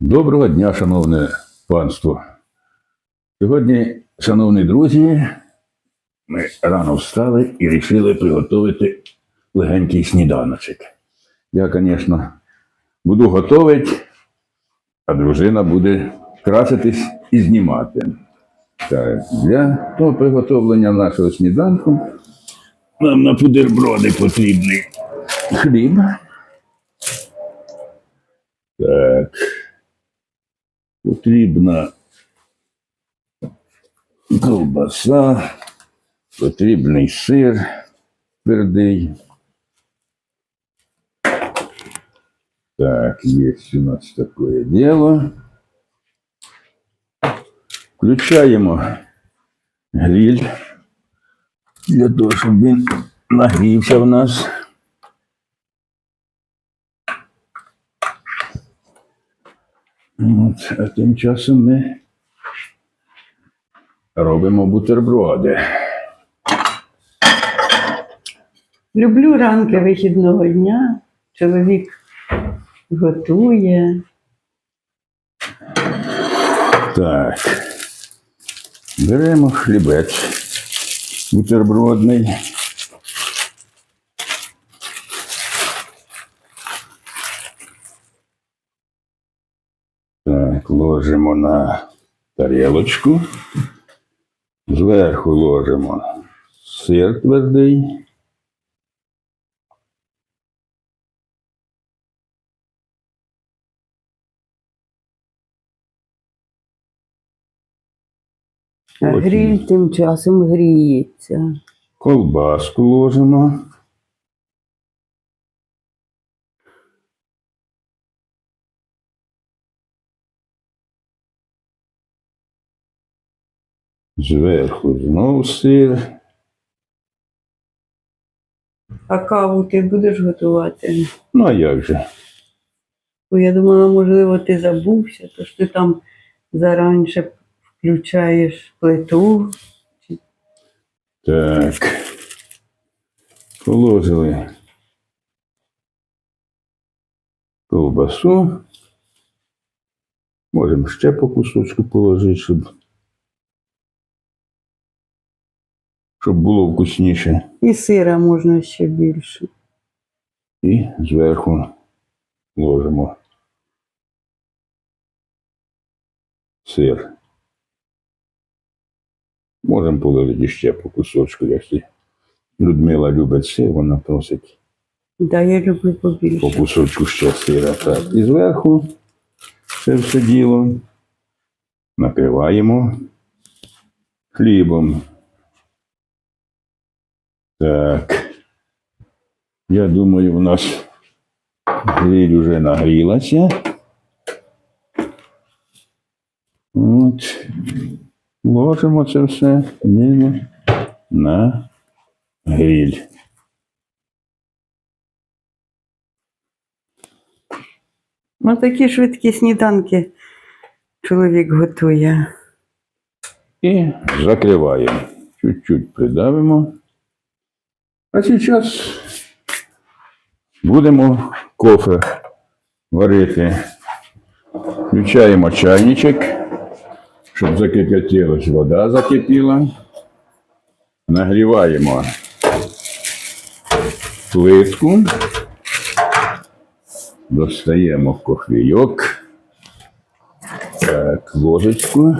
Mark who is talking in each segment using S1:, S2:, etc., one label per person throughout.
S1: Доброго дня, шановне панство. Сьогодні, шановні друзі, ми рано встали і вирішили приготувати легенький сніданочок. Я, звісно, буду готувати, а дружина буде краситись і знімати. Так, для того приготовлення нашого сніданку нам на пудерброди потрібний хліб. Так. Потрібна ковбаса, потрібний сир твердий. Так, есть у нас такое дело. Включаємо гриль для того, щоб він нагрівся в нас. От, а тим часом ми робимо бутерброди.
S2: Люблю ранки вихідного дня. Чоловік готує.
S1: Так. Беремо хлібець бутербродний. Так, ложимо на тарілочку. Зверху ложимо сир твердий.
S2: А гриль тим часом гріється.
S1: Колбаску ложимо. Зверху знову сир.
S2: А каву ти будеш готувати?
S1: Ну а як же?
S2: Бо я думала, можливо, ти забувся, то ж ти там заранше включаєш плиту.
S1: Так. Положили ковбасу. Можемо ще по кусочку положити, щоб, щоб було вкусніше.
S2: І сира можна ще більше.
S1: І зверху ложимо сир. Можемо положити ще по кусочку, якщо Людмила любить сир, вона просить
S2: Да, я люблю
S1: по кусочку ще сира. Так. І зверху це все діло накриваємо хлібом. Так. Я думаю, у нас гриль вже нагрілася. От. Ложимо це все діло на гриль.
S2: Ну, такі швидкі сніданки чоловік готує.
S1: І закриваємо. Чуть-чуть придавимо. А зараз будемо кофе варити. Включаємо чайничок, щоб закип'ятилась вода закипіла. Нагріваємо плитку. Достаємо кофійок. Так, ложечку.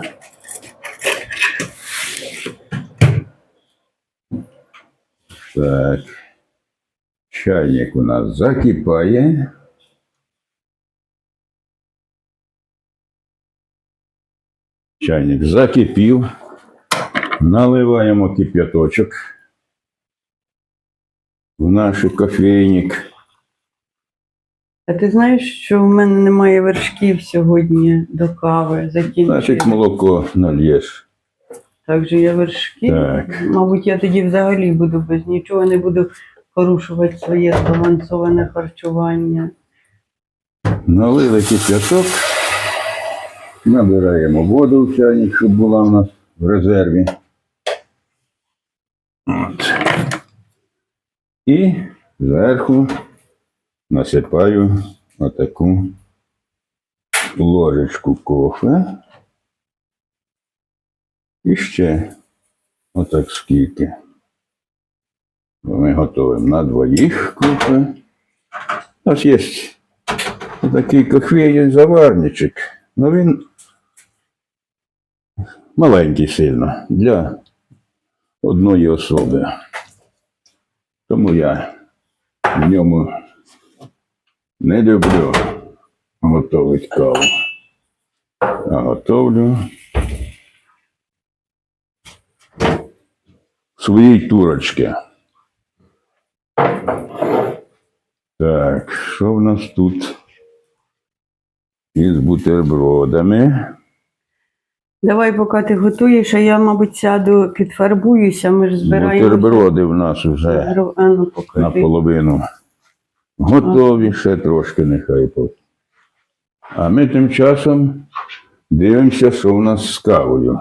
S1: Так. Чайник у нас закипає. Чайник закипів. Наливаємо кип'яточок в наш кофейник.
S2: А ти знаєш, що в мене немає вершків сьогодні до кави
S1: Значить, молоко нальєш.
S2: Так же я вершки.
S1: Так.
S2: Мабуть, я тоді взагалі буду без нічого, не буду порушувати своє збалансоване харчування.
S1: Налили кип'яток. Набираємо воду в чайник, щоб була у нас в резерві. От. І зверху насипаю отаку ложечку кофе. І ще отак скільки. Ми готуємо на двоїх кофе. У нас є такий кофейний заварничок, але він маленький сильно для одної особи. Тому я в ньому не люблю готувати каву. А готовлю своїй турочці. Так, що в нас тут із бутербродами?
S2: Давай, поки ти готуєш, а я, мабуть, сяду, підфарбуюся, ми ж збираємо.
S1: Бутерброди в нас вже
S2: А ну,
S1: наполовину готові, ще трошки нехай. А ми тим часом дивимося, що в нас з кавою.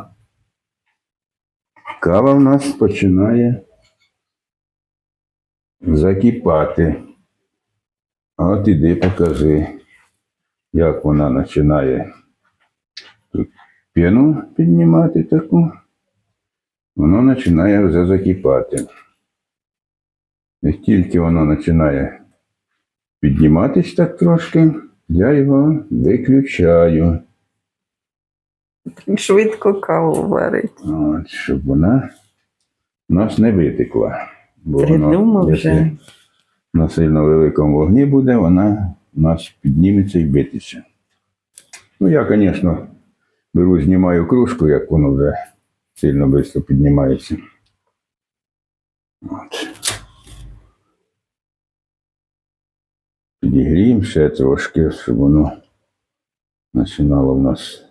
S1: Кава в нас починає закипати. От іди покажи, як вона починає тут піну піднімати таку. Воно починає вже закипати. Як тільки воно починає підніматись так трошки, я його виключаю,
S2: Швидко каву варить.
S1: от, щоб вона нас не витекла. Бо
S2: Придумав
S1: якщо
S2: вже.
S1: на сильно великому вогні буде, вона у нас підніметься і битися. Ну, я, звісно, беру, знімаю кружку, як воно вже сильно швидко піднімається. От. Підігріємо ще трошки, щоб воно починало в нас,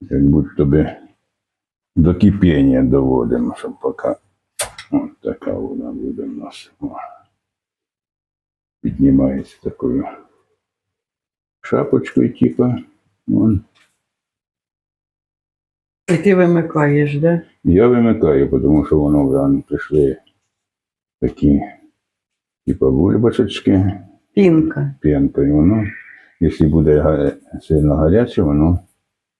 S1: як будь-то би до кипіння доводимо, щоб поки от така вона буде в нас. О. Піднімається такою шапочкою, типа. Вон.
S2: І ти вимикаєш, да?
S1: Я вимикаю, тому що воно вже прийшли такі, типа бульбашечки,
S2: Пінка.
S1: п'янка, і воно, якщо буде сильно гаряче, воно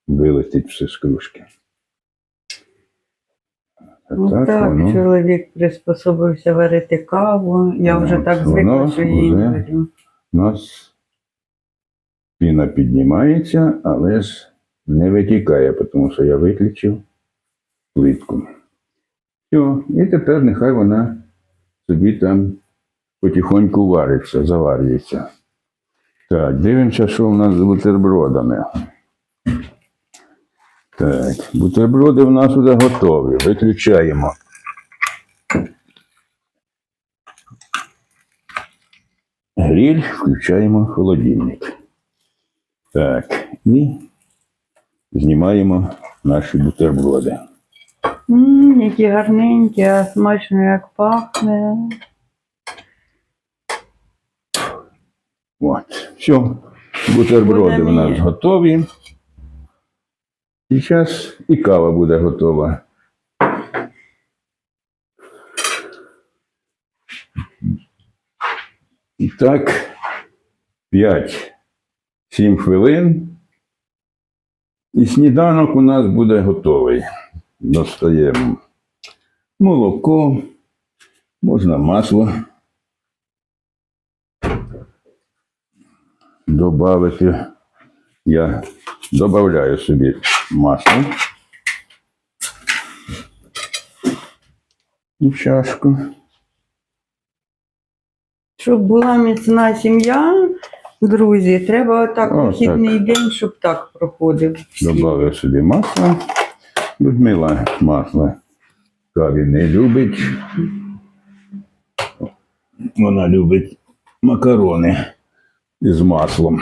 S1: вилетить все з кружки. А
S2: Ну так,
S1: воно
S2: чоловік приспособився варити каву. Я
S1: Ну,
S2: вже так звикла, що її
S1: вже-
S2: варю.
S1: у нас піна піднімається, але ж не витікає, тому що я виключив плитку. Все, і тепер нехай вона собі там потихоньку вариться, заварюється. Так, дивимося, що у нас з бутербродами. Так, бутерброди в нас вже готові. Виключаємо. Гриль включаємо в холодильник. Так, і знімаємо наші бутерброди.
S2: Ммм, які гарненькі, а смачно як пахне.
S1: От, все, бутерброди у нас готові. І зараз і кава буде готова. І так, 5-7 хвилин. І сніданок у нас буде готовий. Достаємо молоко, можна масло. добавити. Я додаю собі масло в чашку.
S2: Щоб була міцна сім'я, друзі, треба отак
S1: О,
S2: вихідний день, щоб так проходив.
S1: Добавив собі масло. Людмила масло каві не любить. Вона любить макарони із маслом.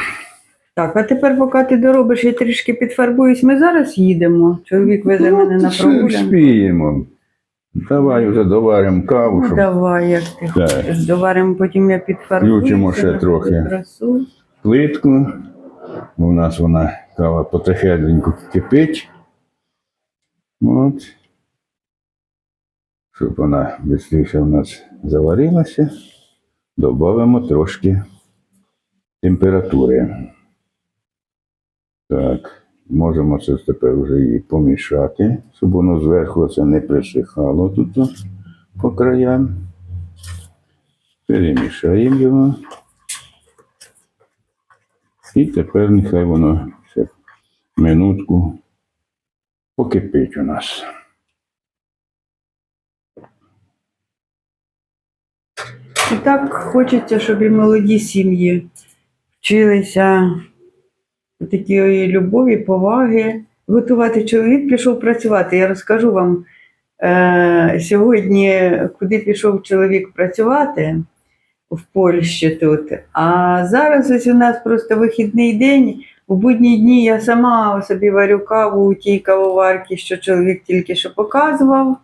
S2: Так, а тепер, поки ти доробиш, я трішки підфарбуюсь, ми зараз їдемо. Чоловік везе мене на
S1: Ну,
S2: прогулянку.
S1: спіємо. Давай вже доваримо каву,
S2: Ну,
S1: щоб
S2: давай, як ти
S1: Так.
S2: хочеш. Доваримо, потім я підфарбуюся.
S1: Включимо ще трохи.
S2: Красу.
S1: плитку. У нас вона кава потихеньку кипить. От. Щоб вона швидше у нас заварилася, додамо трошки температури. Так, можемо це тепер вже і помішати, щоб воно зверху це не присихало тут по краям. Перемішаємо його. І тепер нехай воно ще минутку покипить у нас.
S2: І так хочеться, щоб і молоді сім'ї вчилися такої любові, поваги. Готувати чоловік пішов працювати. Я розкажу вам е, сьогодні, куди пішов чоловік працювати в Польщі тут. А зараз ось у нас просто вихідний день. У будні дні я сама собі варю каву у тій кавоварці, що чоловік тільки що показував.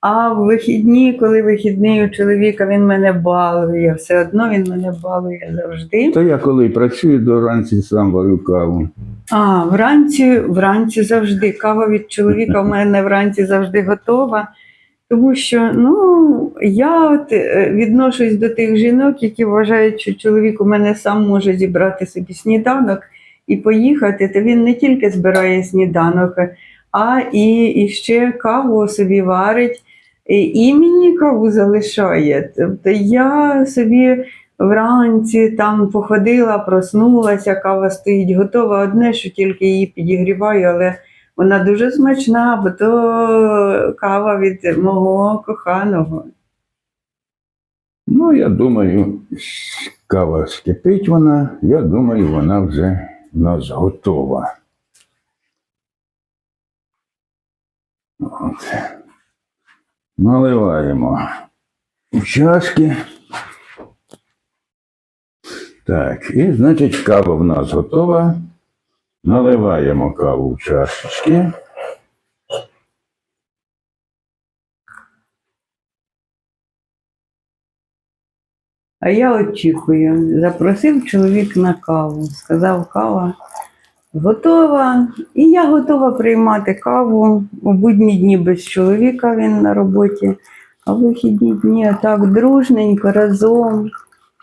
S2: А в вихідні, коли вихідний у чоловіка, він мене балує. Все одно він мене балує завжди.
S1: Та я коли працюю до ранці, сам варю каву.
S2: А, вранці, вранці завжди. Кава від чоловіка в мене вранці завжди готова. Тому що ну, я от е, відношусь до тих жінок, які вважають, що чоловік у мене сам може зібрати собі сніданок і поїхати, то він не тільки збирає сніданок, а і, і ще каву собі варить, і, і мені каву залишає. Тобто я собі вранці там походила, проснулася, кава стоїть готова. Одне, що тільки її підігріваю, але вона дуже смачна, бо то кава від мого коханого.
S1: Ну, я думаю, кава скипить вона, я думаю, вона вже в нас готова. От. Наливаємо в чашки. Так, і значить кава в нас готова. Наливаємо каву в чашечки.
S2: А я очікую. Запросив чоловік на каву. Сказав, кава готова. І я готова приймати каву. У будні дні без чоловіка він на роботі, а в вихідні дні так дружненько, разом,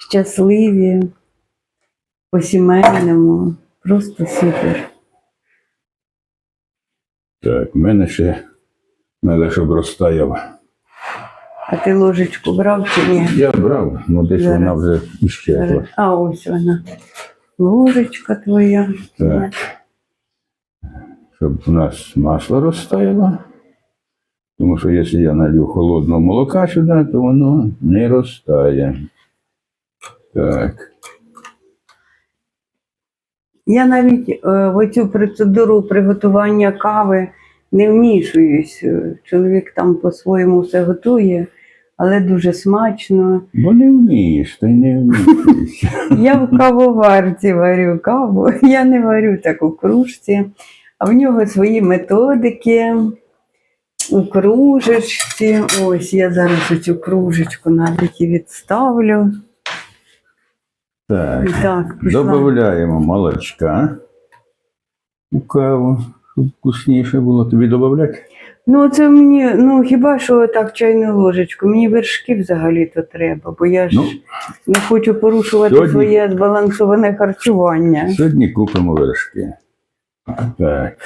S2: щасливі, по-сімейному. Просто супер.
S1: Так, в мене ще треба, щоб розтаяв.
S2: А ти ложечку брав чи ні?
S1: Я брав, ну десь
S2: Зараз.
S1: вона вже іщезла.
S2: А ось вона. Ложечка твоя.
S1: Так. Щоб у нас масло розтаяло. Тому що якщо я налью холодного молока сюди, то воно не розтає. Так.
S2: Я навіть е, в цю процедуру приготування кави не вмішуюсь. Чоловік там по-своєму все готує, але дуже смачно.
S1: Бо не вмієш, й не вмієш.
S2: Я в кавоварці варю каву, я не варю так у кружці, а в нього свої методики. У кружечці. Ось я зараз цю кружечку навіть і відставлю.
S1: Так.
S2: Так.
S1: Додаємо молочка у каву, щоб вкусніше було. Тобі додати?
S2: Ну, це мені, ну хіба що так чайну ложечку. Мені вершки взагалі-то треба, бо я ж
S1: Ну,
S2: не хочу порушувати
S1: сьогодні-
S2: своє збалансоване харчування.
S1: Сьогодні купимо вершки. Так.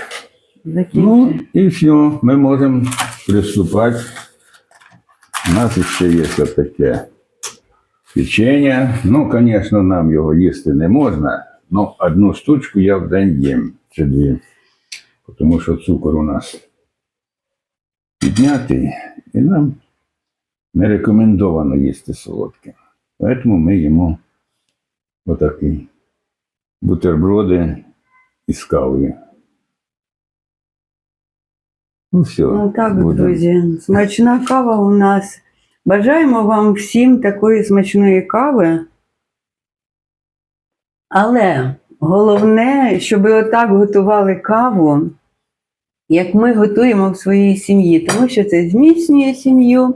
S2: Закінчу.
S1: Ну і все, ми можемо приступати. У нас ще є ось таке печення. Ну, звісно, нам його їсти не можна, але одну штучку я в день їм чи дві. Тому що цукор у нас піднятий, і нам не рекомендовано їсти солодке. Тому ми їмо отакі бутерброди із кавою. Ну, все.
S2: Ну так,
S1: будемо.
S2: друзі, смачна кава у нас. Бажаємо вам всім такої смачної кави. Але головне, щоб отак готували каву, як ми готуємо в своїй сім'ї, тому що це зміцнює сім'ю.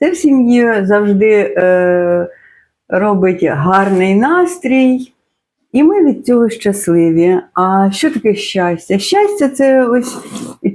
S2: Це в сім'ї завжди е, робить гарний настрій, і ми від цього щасливі. А що таке щастя? Щастя це ось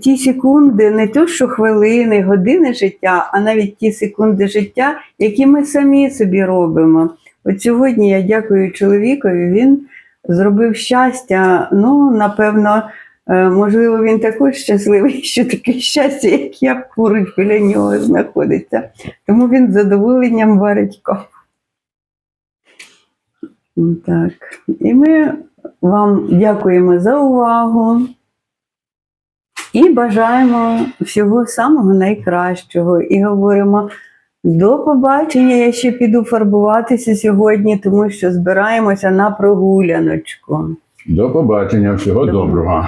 S2: ті секунди, не то що хвилини, години життя, а навіть ті секунди життя, які ми самі собі робимо. От сьогодні я дякую чоловікові. Він зробив щастя. Ну, напевно, можливо, він також щасливий, що таке щастя, як я поруч біля нього знаходиться. Тому він з задоволенням варить каву. Так. І ми вам дякуємо за увагу і бажаємо всього самого найкращого. І говоримо до побачення. Я ще піду фарбуватися сьогодні, тому що збираємося на прогуляночку.
S1: До побачення, всього
S2: До
S1: доброго.